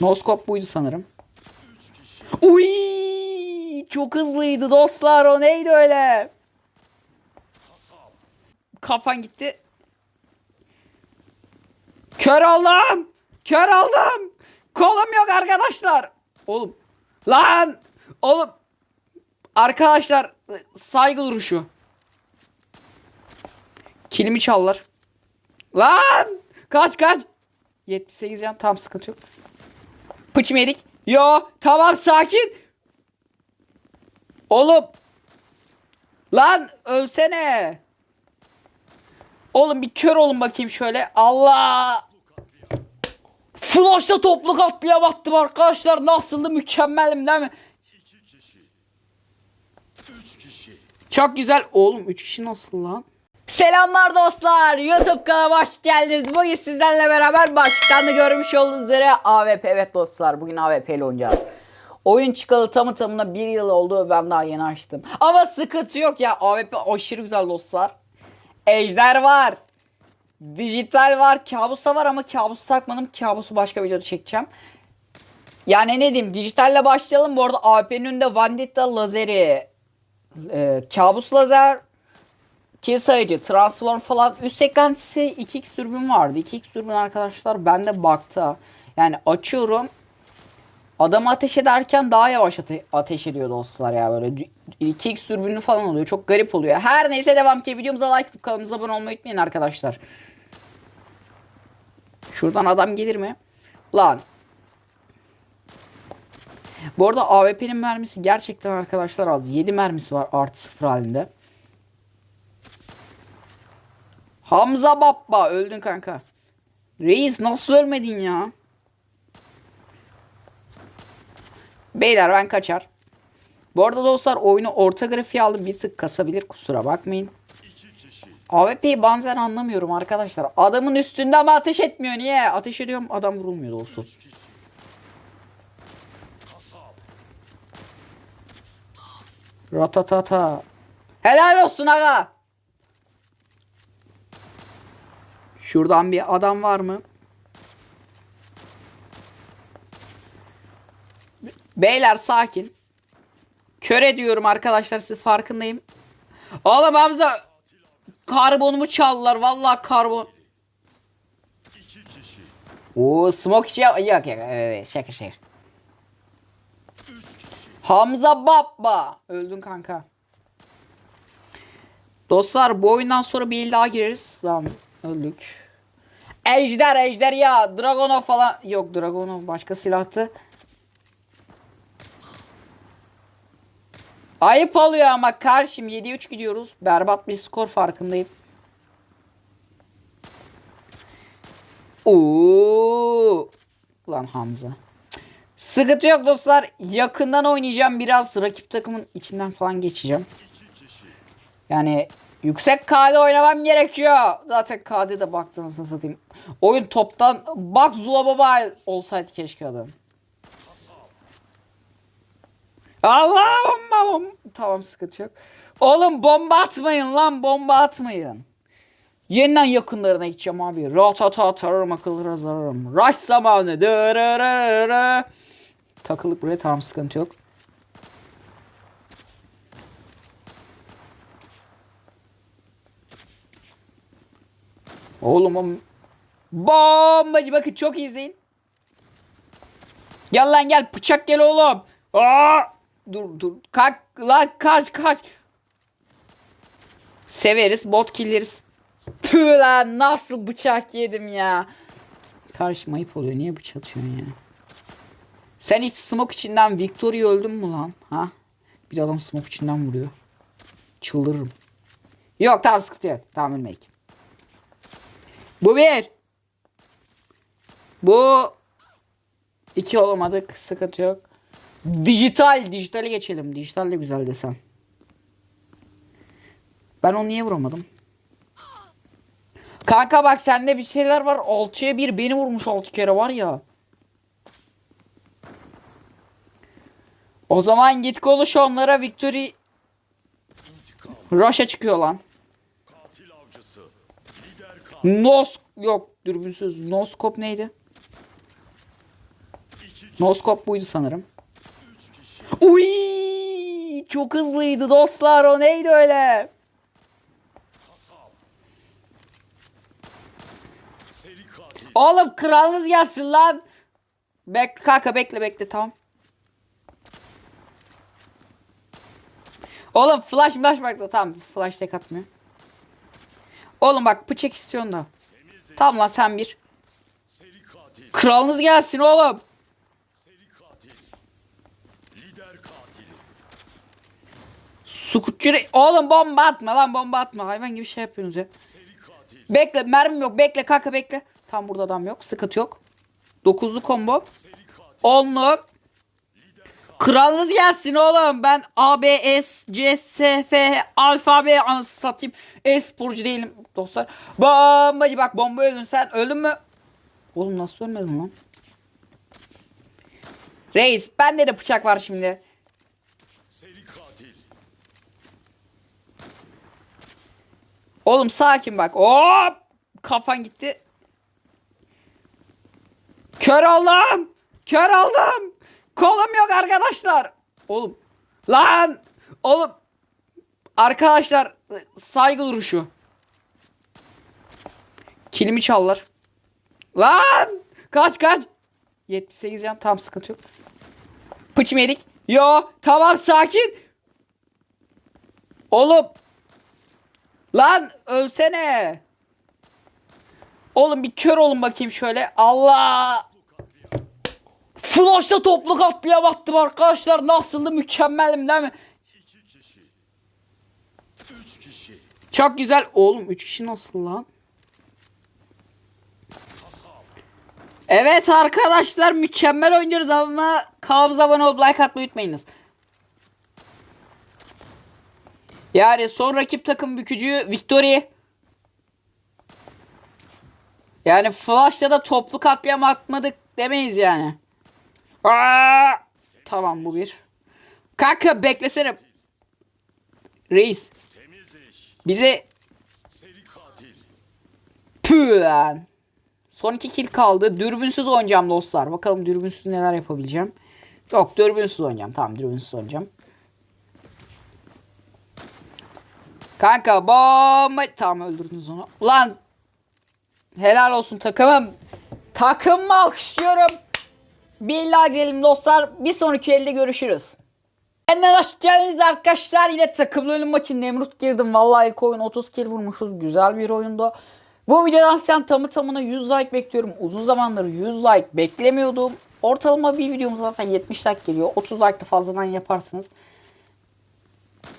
Noskop buydu sanırım. Uy! Çok hızlıydı dostlar. O neydi öyle? Kafan gitti. Kör oldum. Kör oldum. Kolum yok arkadaşlar. Oğlum. Lan. Oğlum. Arkadaşlar saygı duruşu. Kilimi çallar. Lan. Kaç kaç. 78 can tam sıkıntı yok. Pıç mı yedik? Yo tamam sakin. Oğlum. Lan ölsene. Oğlum bir kör olun bakayım şöyle. Allah. Flash'ta toplu katliam attım arkadaşlar. Nasıldı mükemmelim değil mi? Çok güzel. Oğlum 3 kişi nasıl lan? Selamlar dostlar. YouTube kanalıma hoş geldiniz. Bugün sizlerle beraber başlıktan da görmüş olduğunuz üzere AWP. Evet dostlar bugün AWP ile oynayacağız. Oyun çıkalı tamı tamına bir yıl oldu. Ben daha yeni açtım. Ama sıkıntı yok ya. AWP aşırı güzel dostlar. Ejder var. Dijital var. Kabusa var ama kabusu takmadım. Kabusu başka videoda çekeceğim. Yani ne diyeyim dijitalle başlayalım. Bu arada AWP'nin önünde Vandetta lazeri, e, kabus lazer, kill sayıcı, transform falan üst eklentisi 2x dürbün vardı. 2x dürbün arkadaşlar bende baktı. Yani açıyorum. Adam ateş ederken daha yavaş ate- ateş ediyor dostlar ya böyle. 2x dürbünü falan oluyor. Çok garip oluyor. Her neyse devam ki videomuza like atıp kanalımıza abone olmayı unutmayın arkadaşlar. Şuradan adam gelir mi? Lan. Bu arada AWP'nin mermisi gerçekten arkadaşlar az. 7 mermisi var artı 0 halinde. Hamza Baba öldün kanka. Reis nasıl ölmedin ya? Beyler ben kaçar. Bu arada dostlar oyunu orta grafiğe aldım. Bir tık kasabilir kusura bakmayın. AWP'yi bazen anlamıyorum arkadaşlar. Adamın üstünde ama ateş etmiyor. Niye? Ateş ediyorum adam vurulmuyor doğrusu. Ratatata. Helal olsun aga. Şuradan bir adam var mı? Beyler sakin. Kör ediyorum arkadaşlar siz farkındayım. Oğlum Hamza karbonumu çaldılar vallahi karbon. Oo smoke içi yok yok evet, şaka şaka. Hamza Baba öldün kanka. Dostlar bu oyundan sonra bir el daha gireriz. Tamam öldük. Ejder ejder ya Dragonov falan yok Dragonov başka silahtı. Ayıp oluyor ama karşım 7-3 gidiyoruz. Berbat bir skor farkındayım. Oo! Lan Hamza. Sıkıntı yok dostlar. Yakından oynayacağım. Biraz rakip takımın içinden falan geçeceğim. Yani yüksek KD oynamam gerekiyor. Zaten KD'de baktığınızda satayım. Oyun toptan bak Zula Baba olsaydı keşke adam. Allah'ım babam. Tamam sıkıntı yok. Oğlum bomba atmayın lan bomba atmayın. Yeniden yakınlarına gideceğim abi. Ratata atarım akıllara zararım. Rush zamanı. Dırırırırı. Takılıp buraya tamam sıkıntı yok. Oğlum bombacı bakın çok iyi izleyin. Gel lan gel bıçak gel oğlum. Aa! Dur dur kalk lan kaç kaç. Severiz bot killeriz. Tüh lan nasıl bıçak yedim ya. Karşıma ayıp oluyor niye bıçak atıyorsun ya. Sen hiç smoke içinden Victory öldün mü lan? Ha? Bir adam smoke içinden vuruyor. Çıldırırım. Yok tamam sıkıntı yok. Tamam ölmeyik. Bu bir. Bu iki olamadık. Sıkıntı yok. Dijital. Dijitale geçelim. Dijital de güzel desem. Ben onu niye vuramadım? Kanka bak sende bir şeyler var. 6'ya 1 beni vurmuş 6 kere var ya. O zaman git konuş onlara Victory Rush'a çıkıyor lan. Nos yok dürbünsüz. Noskop neydi? Noskop buydu sanırım. Uy! Çok hızlıydı dostlar. O neydi öyle? Oğlum kralınız gelsin lan. Bekle kanka bekle bekle tamam. Oğlum flash flash bak da tamam flash tek atmıyor. Oğlum bak bıçak istiyorsun da. Tamam lan sen bir. Kralınız gelsin oğlum. Sukutçu Oğlum bomba atma lan bomba atma. Hayvan gibi şey yapıyorsunuz ya. Bekle mermim yok bekle kanka bekle. Tam burada adam yok sıkıntı yok. Dokuzlu combo. Onlu. Kralınız gelsin oğlum. Ben A, B, S, C, S, F, alfabe anasını satayım. E-sporcu değilim dostlar. Bombacı bak bomba öldün sen. Öldün mü? Oğlum nasıl ölmedin lan? Reis bende de bıçak var şimdi. Oğlum sakin bak. Hop! Kafan gitti. Kör oldum. Kör oldum. Kolum yok arkadaşlar. Oğlum. Lan. Oğlum. Arkadaşlar saygı duruşu. Kilimi çallar. Lan. Kaç kaç. 78 can tam sıkıntı yok. Pıçım yedik. Yo tamam sakin. Oğlum Lan ölsene. Oğlum bir kör olun bakayım şöyle. Allah. Flash'ta toplu katliam attım arkadaşlar. Nasıldı mükemmelim değil mi? İki kişi. Üç kişi. Çok güzel. Oğlum 3 kişi nasıl lan? Evet arkadaşlar mükemmel oynuyoruz ama kanalımıza abone olup like atmayı unutmayınız. Yani son rakip takım bükücü Victory. Yani Flash'ta da toplu katliam atmadık demeyiz yani. Aa! Tamam bu bir. Kanka beklesene. Reis bize lan. Son iki kill kaldı. Dürbünsüz oynayacağım dostlar. Bakalım dürbünsüz neler yapabileceğim. Yok dürbünsüz oynayacağım. Tamam dürbünsüz oynayacağım. Kanka bomba. Tamam öldürdünüz onu. Ulan. Helal olsun takımım. Takımımı alkışlıyorum. Bir illa girelim dostlar. Bir sonraki elde görüşürüz. Benden hoş geldiniz arkadaşlar. Yine takımlı ölüm maçı Nemrut girdim. Vallahi ilk oyun 30 kill vurmuşuz. Güzel bir oyundu. Bu videodan sen tamı tamına 100 like bekliyorum. Uzun zamandır 100 like beklemiyordum. Ortalama bir videomuz zaten 70 like geliyor. 30 like da fazladan yaparsınız.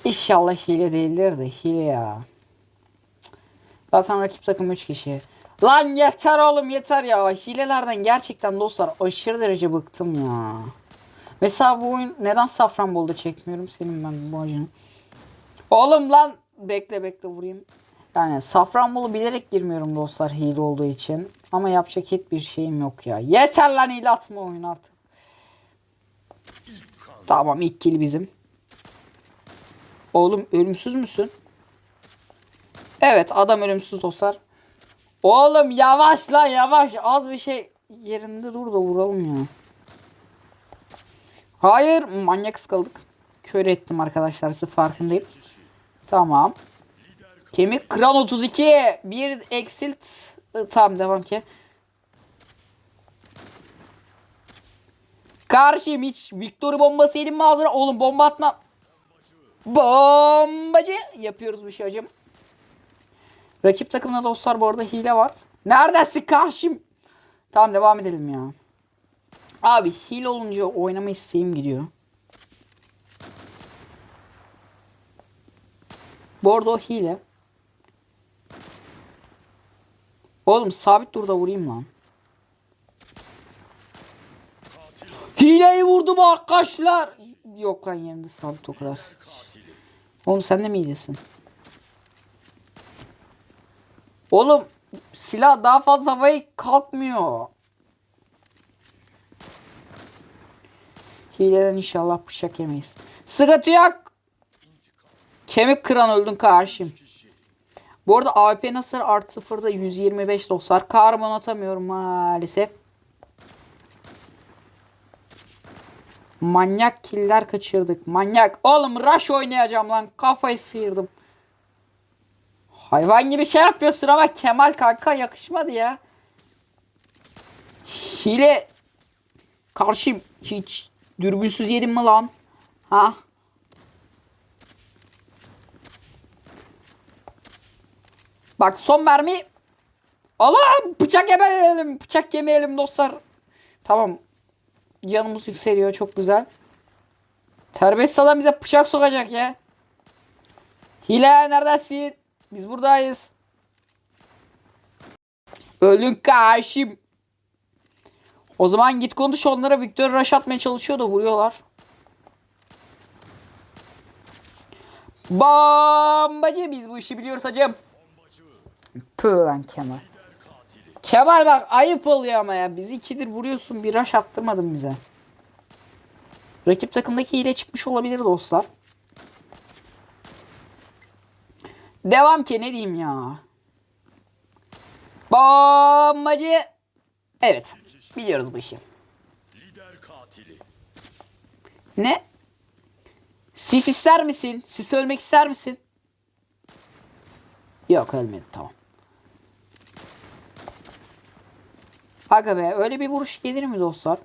İnşallah hile değildir de hile ya. Zaten rakip takım 3 kişi. Lan yeter oğlum yeter ya. Hilelerden gerçekten dostlar aşırı derece bıktım ya. Mesela bu oyun neden Safranbolu'da çekmiyorum senin ben bu acını. Oğlum lan bekle bekle vurayım. Yani Safranbolu bilerek girmiyorum dostlar hile olduğu için. Ama yapacak hiçbir şeyim yok ya. Yeter lan hile atma oyun artık. Tamam ilk kill bizim. Oğlum ölümsüz müsün? Evet adam ölümsüz dostlar. Oğlum yavaş lan yavaş. Az bir şey yerinde dur da vuralım ya. Hayır manyak sıkıldık. Kör ettim arkadaşlar size farkındayım. Tamam. Kemik kran 32. Bir eksilt. Ee, Tamam devam ki. Karşıyım hiç Victory bombası yedim mi ağzına? Oğlum bomba atma. Bombacı. Yapıyoruz bir şey hocam. Rakip takımda dostlar bu arada hile var. Neredesin karşım? Tamam devam edelim ya. Abi hile olunca oynama isteğim gidiyor. Bu arada o hile. Oğlum sabit dur da vurayım lan. Hileyi vurdum arkadaşlar. Yok lan yerinde sabit o kadar. Oğlum sen de mi hilesin? Oğlum silah daha fazla havaya kalkmıyor. Hileden inşallah bıçak yemeyiz. Sıkıntı yok. Kemik kıran öldün karşım. Bu arada AWP nasıl artı sıfırda 125 dostlar. Karbon atamıyorum maalesef. Manyak killer kaçırdık. Manyak. Oğlum rush oynayacağım lan. Kafayı sıyırdım. Hayvan gibi şey yapıyorsun ama Kemal kanka yakışmadı ya. Hile karşı hiç dürbünsüz yedim mi lan? Ha? Bak son mermi. Allah bıçak yemeyelim. Bıçak yemeyelim dostlar. Tamam. Canımız yükseliyor çok güzel. Terbiyesiz adam bize bıçak sokacak ya. Hile neredesin? Biz buradayız. Ölün karşım. O zaman git konuş onlara Victor Rush atmaya çalışıyor da vuruyorlar. Bombacı biz bu işi biliyoruz hacım. Püh lan Kemal. Kemal bak ayıp oluyor ama ya. Bizi ikidir vuruyorsun bir rush attırmadın bize. Rakip takımdaki hile çıkmış olabilir dostlar. Devam ki ne diyeyim ya. Bombacı. Evet. Biliyoruz bu işi. Lider katili. Ne? Sis ister misin? Sis ölmek ister misin? Yok ölmedi tamam. Aga be öyle bir vuruş gelir mi dostlar?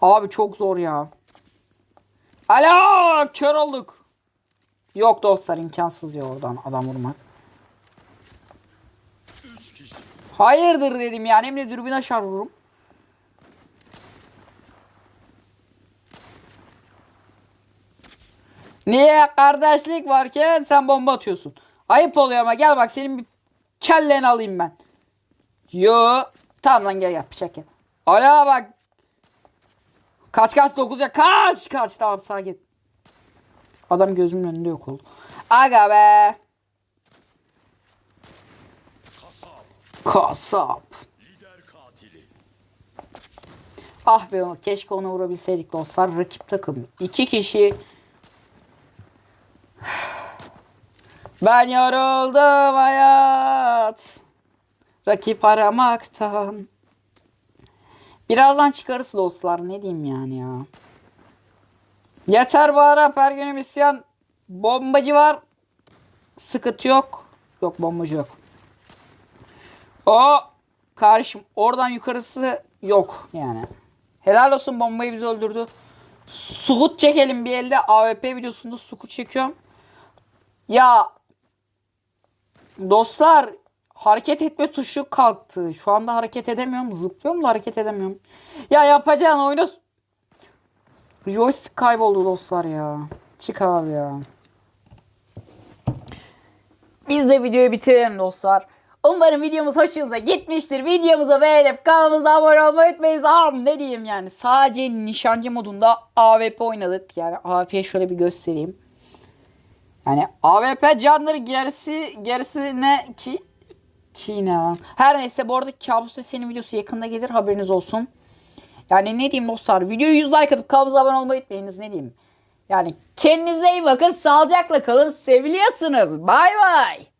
Abi çok zor ya. Alo kör olduk. Yok dostlar imkansız ya oradan adam vurmak. Hayırdır dedim yani emre dürbün aşağı vururum. Niye kardeşlik varken sen bomba atıyorsun? Ayıp oluyor ama gel bak senin bir kelleni alayım ben. Yo. Tamam lan gel gel bıçak gel. Ala bak. Kaç kaç 9 ya kaç kaç tamam sakin. Adam gözümün önünde yok oldu. Aga be. Kasap. Ah be keşke ona vurabilseydik dostlar. Rakip takım. iki kişi. Ben yoruldum hayat. Rakip aramaktan. Birazdan çıkarız dostlar. Ne diyeyim yani ya. Yeter ara her günüm isyan. Bombacı var. Sıkıntı yok. Yok bombacı yok. O karşım oradan yukarısı yok yani. Helal olsun bombayı bizi öldürdü. Suhut çekelim bir elde AWP videosunda suhut çekiyorum. Ya dostlar hareket etme tuşu kalktı. Şu anda hareket edemiyorum. Zıplıyorum da hareket edemiyorum. Ya yapacağın oyunu Joystick kayboldu dostlar ya. Çık abi ya. Biz de videoyu bitirelim dostlar. Umarım videomuz hoşunuza gitmiştir. Videomuza beğenip kanalımıza abone olmayı unutmayın. Am ne diyeyim yani. Sadece nişancı modunda AWP oynadık. Yani AWP'yi şöyle bir göstereyim. Yani AWP canları gerisi gerisi ne ki ki ne lan? Her neyse bu arada Kabus senin videosu yakında gelir haberiniz olsun. Yani ne diyeyim dostlar videoyu 100 like atıp kanalımıza abone olmayı unutmayınız ne diyeyim. Yani kendinize iyi bakın sağlıcakla kalın seviliyorsunuz. Bay bay.